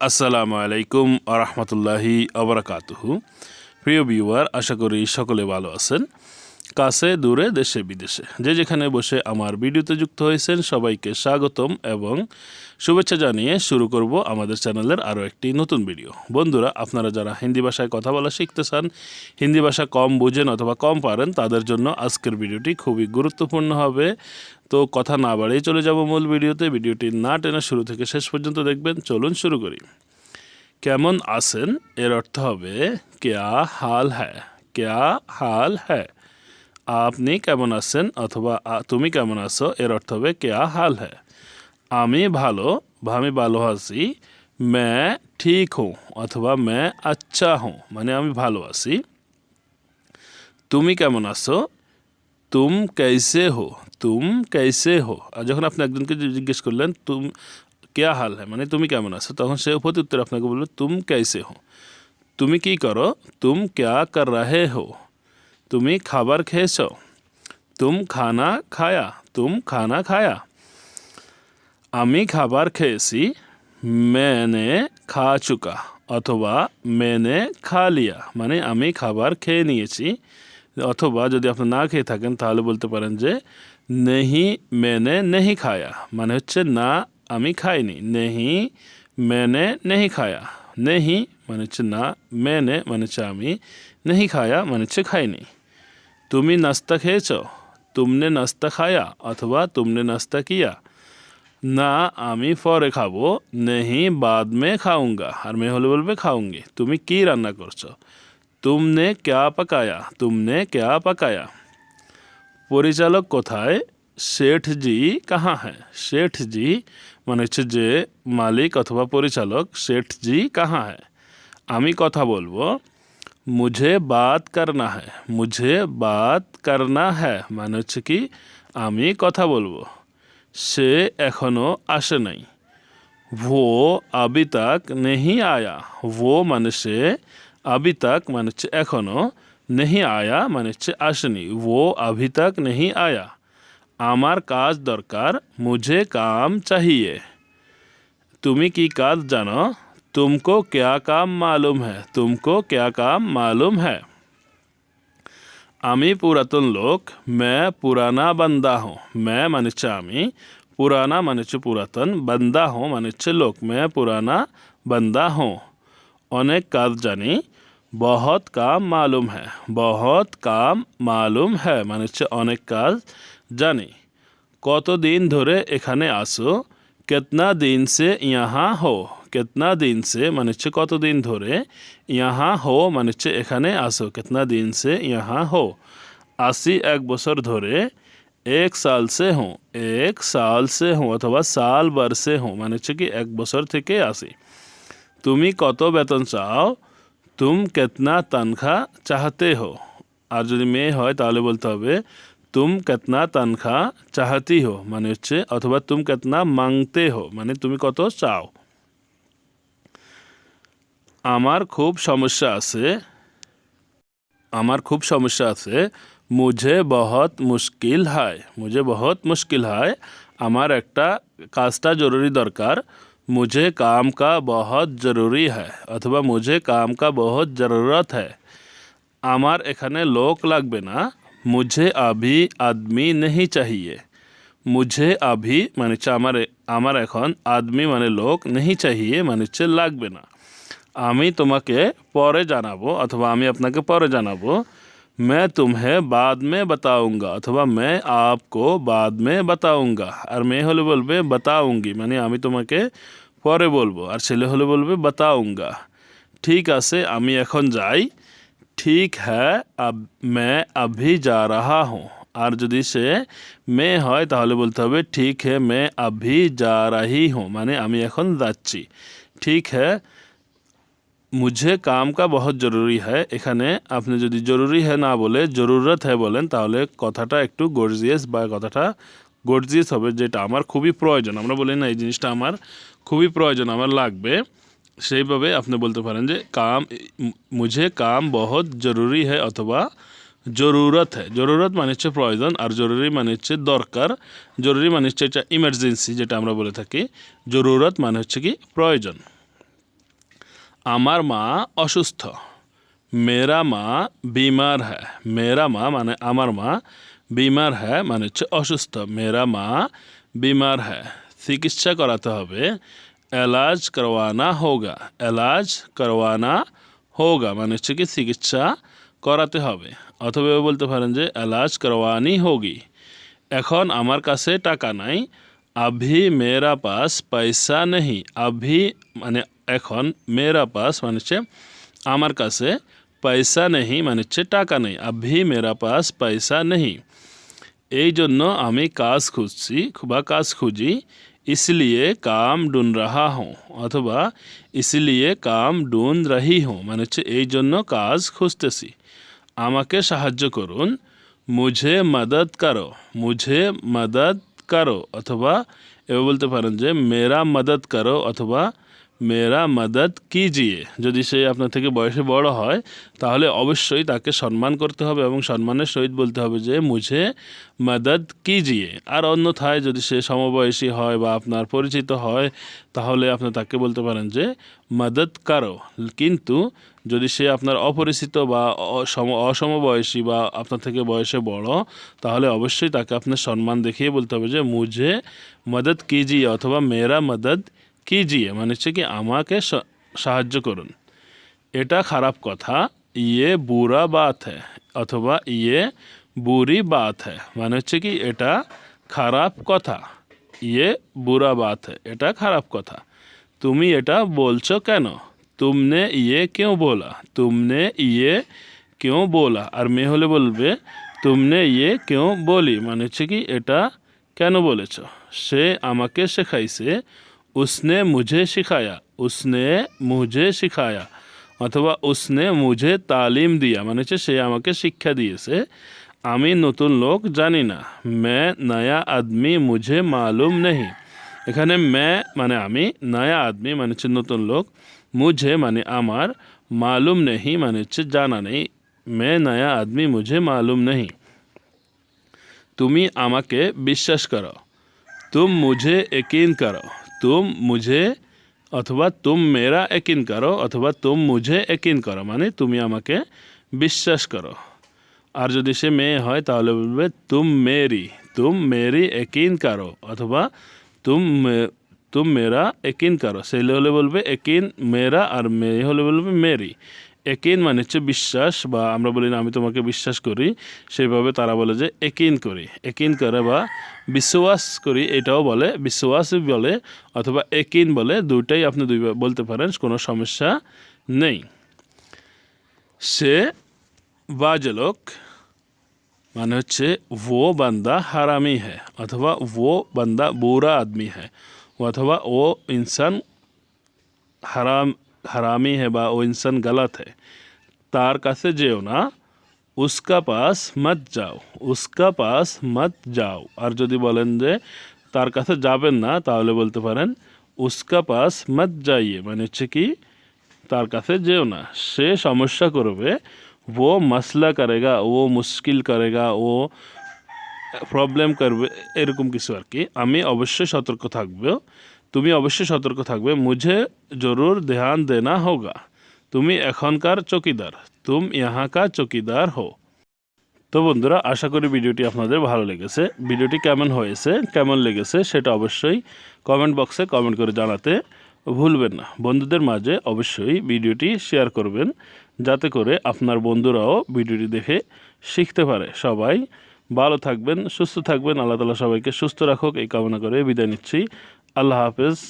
আসসালামু আলাইকুম আরহামতুল্লাহি আবরাকাতহু প্রিয় ভিউয়ার আশা করি সকলে ভালো আছেন। কাছে, দূরে, দেশে, বিদেশে। যে যেখানে বসে আমার ভিডিওতে যুক্ত হয়েছেন, সবাইকে স্বাগতম এবং শুভেচ্ছা জানিয়ে শুরু করব আমাদের চ্যানেলের আরও একটি নতুন ভিডিও। বন্ধুরা, আপনারা যারা হিন্দি ভাষায় কথা বলা শিখতে চান, হিন্দি ভাষা কম বুঝেন অথবা কম পারেন, তাদের জন্য আজকের ভিডিওটি খুবই গুরুত্বপূর্ণ হবে। তো কথা না বাড়িয়ে চলে যাব মূল ভিডিওতে। ভিডিওটি না টেনে শুরু থেকে শেষ পর্যন্ত দেখবেন। চলুন শুরু করি। কেমন আছেন? এর অর্থ হবে, কেয়া হাল হ্যায়? কেয়া হাল হ্যায়? আপনি কেমন আছেন অথবা তুমি কেমন আছো এর অর্থ হবে কেয়া হাল হ্যাঁ আমি ভালো আমি ভালো আছি মে ঠিক হুঁ অথবা মে আচ্ছা হুঁ মানে আমি ভালো আছি তুমি কেমন আছো তুম কেসে হো তুম কেসে হো আর যখন আপনি একজনকে জিজ্ঞেস করলেন তুম কেয়া হাল হ্যাঁ মানে তুমি কেমন আছো তখন সে প্রতি উত্তর আপনাকে বললো তুম কেসে হো তুমি কি করো তুম কেয়া কর রাহে হো তুমি খাবার খেয়েছো। তুম খানা খায়া, তুম খানা খায়া। আমি খাবার খেয়েছি, মেনে খা চুকা, অথবা মেনে খা লিয়া। মানে আমি খাবার খেয়ে নিয়েছি, অথবা যদি আপনি না খেয়ে থাকেন, তাহলে বলতে পারেন যে, নেহি মেনে নেহি খায়া। মানে হচ্ছে না, আমি খাইনি। নেহি মেনে নেহি খায়া। নেহি মানে হচ্ছে না, মেনে মানে হচ্ছে আমি। নেহি খায়া মানে হচ্ছে খাইনি। তুমি নাস্তা খেয়েছো তুমনে নাস্তা খায়া অথবা তুমনে নাস্তা কিয়া না আমি পরে খাবো নেহি বাদ মে খাউঙ্গা আর মেয়ে হলে বলবে খাউঙ্গি তুমি কি রান্না করছো তুমনে ক্যা পাকায়া তুমনে ক্যা পাকায়া পরিচালক কোথায় শেঠ জি কাহা হ্যাঁ শেঠ জি মানে হচ্ছে যে মালিক অথবা পরিচালক শেঠ জি কাহা হ্যাঁ আমি কথা বলবো মুঝে বাত করনা হ্যাঁ মুঝে বাত করনা হ্যাঁ মানে হচ্ছে কি আমি কথা বলবো সে এখনো আসে নাই वो अभी तक नहीं आया वो মানে সে अभी तक মানে হচ্ছে এখনো नहीं आया মানে হচ্ছে আসেনি वो अभी तक नहीं आया আমার কাজ দরকার মুঝে কাম চাহিয়ে তুমি কি কাজ জানো तुमको क्या काम मालूम है तुमको क्या काम मालूम है আমি পুরাতন লোক मैं पुराना बंदा हूँ मैं মানে হচ্ছে আমি পুরানা মানে হচ্ছে পুরাতন বান্দা হো মানে হচ্ছে লোক मैं पुराना बंदा हूँ অনেক কাজ জানি বহুত কাম মালুম হ্যাঁ বহুত কাম মালুম হ্যাঁ মানে হচ্ছে অনেক কাজ জানি কতদিন ধরে এখানে আসো কেতনা দিন সে ইহা হো কেতনা দিন সে মানে হচ্ছে কতদিন ধরে ইহা হো মানে হচ্ছে এখানে আসো কেতনা দিন সে ইহা হো আসি এক বছর ধরে এক সাল সে হুঁ এক সাল সে হুঁ অথবা সাল বার সে হুঁ মানে হচ্ছে কি এক বছর থেকে আসি তুমি কত বেতন চাও তুম কেতনা তনখা চাহতে হো আর যদি মেয়ে হয় তাহলে বলতে হবে তুম কেতনা তনখা চাহতি হো মানে হচ্ছে অথবা তুম কেতনা মাংতে হো মানে তুমি কত চাও আমার খুব সমস্যা আছে আমার খুব সমস্যা আছে মুঝে বহুত মুশকিল হয় মুঝে বহুত মুশকিল হয় আমার একটা কাজটা জরুরি দরকার মুঝে কাম কা বহুত জরুরি হ্যায় অথবা মুঝে কাম কা বহুত জরুরত হ্যায় আমার এখানে লোক লাগবে না মুঝে আভি আদমি নেই চাহিয়ে মুঝে আভি মানে হচ্ছে আমার এ- আমার এখন আদমি মানে লোক নেই চাহিয়ে মানে হচ্ছে লাগবে না আমি তোমাকে পরে জানাবো অথবা আমি আপনাকে পরে জানাবো मैं तुम्हें बाद में बताऊंगा অথবা मैं आपको बाद में बताऊंगा আর মেয়ে হলে বলবে बताऊंगी মানে আমি তোমাকে পরে বলবো আর ছেলে হলে বলবে बताऊंगा ঠিক আছে আমি এখন যাই ঠিক হ্যাঁ আব मैं अभी जा रहा हूँ আর যদি সে মেয়ে হয় তাহলে বলতে হবে ঠিক হ্যাঁ मैं अभी जा रही हूँ মানে আমি এখন যাচ্ছি ঠিক হ্যাঁ মুঝে কাম কা বহুত জরুরি হ্যায় এখানে আপনি যদি জরুরি হ্যাঁ না বলে জরুরত হ্যাঁ বলেন তাহলে কথাটা একটু গর্জিয়াস বা কথাটা গর্জিয়াস হবে যেটা আমার খুবই প্রয়োজন আমরা বলি না এই জিনিসটা আমার খুবই প্রয়োজন আমার লাগবে সেইভাবে আপনি বলতে পারেন যে কাম মুঝে কাম বহুত জরুরি হ্যাঁ অথবা জরুরত হ্যাঁ জরুরত মানে হচ্ছে প্রয়োজন আর জরুরি মানে হচ্ছে দরকার জরুরি মানে হচ্ছে এটা ইমার্জেন্সি যেটা আমরা বলে থাকি জরুরত মানে হচ্ছে কি প্রয়োজন আমার মা অসুস্থ। মেরা মা বিমার হ্যাঁ মেরা মা মানে আমার মা, বিমার হ্যাঁ মানে হচ্ছে অসুস্থ। মেরা মা বিমার হ্যাঁ চিকিৎসা করাতে হবে। এলাজ করওয়ানা হোগা। এলাজ করওয়ানা হোগা মানে হচ্ছে কি চিকিৎসা করাতে হবে। অথবা বলতে পারেন যে এলাজ করওয়ানি হোগি। এখন আমার কাছে টাকা নাই। আভি মেরা পাস পয়সা নেই আভি মানে এখন মেরা পাস মানে হচ্ছে আমার কাছে পয়সা নেই মানে হচ্ছে টাকা নেই আভি মেরা পাস পয়সা নেই এই জন্য আমি কাজ খুঁজছি বা কাজ খুঁজি इसलिए কাম ঢুন রাহা হুঁ অথবা इसलिए কাম ঢুন রাহি হুঁ মানে হচ্ছে এই জন্য কাজ খুঁজতেছি আমাকে সাহায্য করুন মুঝে মদদ করো মুঝে মদদ করো অথবা এভাবে বলতে পারেন যে মেরা মদদ করো অথবা মেরা মদদ কিজিয়ে। যদি সে আপনার থেকে বয়সে বড় হয়, তাহলে অবশ্যই তাকে সম্মান করতে হবে এবং সম্মানের সহিত বলতে হবে যে, মুঝে মদদ কিজিয়ে। আর অন্যথায় যদি সে সমবয়সী হয় বা আপনার পরিচিত হয়, তাহলে আপনি তাকে বলতে পারেন যে মদদ কারও। কিন্তু যদি সে আপনার অপরিচিত বা অসম অসমবয়সী বা আপনার থেকে বয়সে বড়, তাহলে অবশ্যই তাকে আপনার সম্মান দেখিয়ে বলতে হবে যে, মুঝে মদদ কিজিয়ে অথবা মেরা মদদ কিজিয়ে মানে হচ্ছে কি আমাকে সাহায্য করুন। এটা খারাপ কথা। ইয়ে বুরা বাত হ্যাঁ অথবা ইয়ে বুরি বাত হ্যাঁ মানে হচ্ছে কি এটা খারাপ কথা। ইয়ে বুরা বাত হ্যাঁ এটা খারাপ কথা। তুমি এটা বলছো কেন? তুমনে ইয়ে কেউ বলা। তুমনে ইয়ে কেউ বলা। আর মেয়ে হলে বলবে, তুমনে ইয়ে কেউ বলি। মানে হচ্ছে কি এটা কেন বলেছ? সে আমাকে শেখাইছে उसने मुझे सिखाया उसने मुझे सिखाया অথবা উসনে মুঝে তালিম দিয়া মানে হচ্ছে সে আমাকে শিক্ষা দিয়েছে আমি নতুন লোক জানি না মে নয়া আদমি মুঝে মালুম নেই এখানে মে মানে আমি নয়া আদমি মানে হচ্ছে নতুন লোক মুঝে মানে আমার মালুম নেই মানে হচ্ছে জানা নেই মে নয়া আদমি মুঝে মালুম নেই তুমি আমাকে বিশ্বাস করো तुम मुझे यकीन करो তুম মুঝে অথবা তুম মেরা একিন করো অথবা তুম মুঝে একিন করো মানে তুমি আমাকে বিশ্বাস করো। আর যদি সে মেয়ে হয়, তাহলে বলবে তুম মেরি তুম মেরি একিন করো অথবা তুম তুম মেরা একিন করো ছেলে হলে বলবে একিন মেরা আর মেয়ে হলে বলবে মেরি একেন মানে হচ্ছে বিশ্বাস বা আমরা বলি না, আমি তোমাকে বিশ্বাস করি, সেইভাবে তারা বলে যে একেন করি। একেন করে বা বিশ্বাস করি, এটাও বলে, বিশ্বাস বলে অথবা একেন বলে, দুইটাই আপনি দুই বলতে পারেন, কোনো সমস্যা নেই। সে বাজে লোক মানে হচ্ছে ও বান্দা হারামি হ্যাঁ অথবা ও বান্দা বুরা আদমি হ্যাঁ অথবা ও ইনসান হারাম হারামি है বা ও ইনসান গলত है। তার কাছে যেও না উস্কা পাস মত যাও উসকা পাস মত যাও আর যদি বলেন যে তার কাছে যাবেন না তাহলে বলতে পারেন উস্কা পাস মত যাইয়ে মানে হচ্ছে কি তার কাছে যেও না সে সমস্যা করবে ও মশলা করেগা ও মুশকিল করেগা ও প্রবলেম করবে এরকম কিছু আর কি আমি অবশ্যই সতর্ক থাকবে তুমি অবশ্যই সতর্ক থাকবে। মুঝে জরুর ধ্যান দেনা হোগা। তুমি এখনকার চকিদার। তুম ইহাঁ কা চকিদার হো তো বন্ধুরা, আশা করি ভিডিওটি আপনাদের ভালো লেগেছে। ভিডিওটি কেমন হয়েছে, কেমন লেগেছে সেটা অবশ্যই কমেন্ট বক্সে কমেন্ট করে জানাতে ভুলবেন না। বন্ধুদের মাঝে অবশ্যই ভিডিওটি শেয়ার করবেন, যাতে করে আপনার বন্ধুরাও ভিডিওটি দেখে শিখতে পারে। সবাই ভালো থাকবেন, সুস্থ থাকবেন। আল্লাহ তালা সবাইকে সুস্থ রাখুক। এই কামনা করে বিদায় নিচ্ছি। আল্লাহ হাফেজ।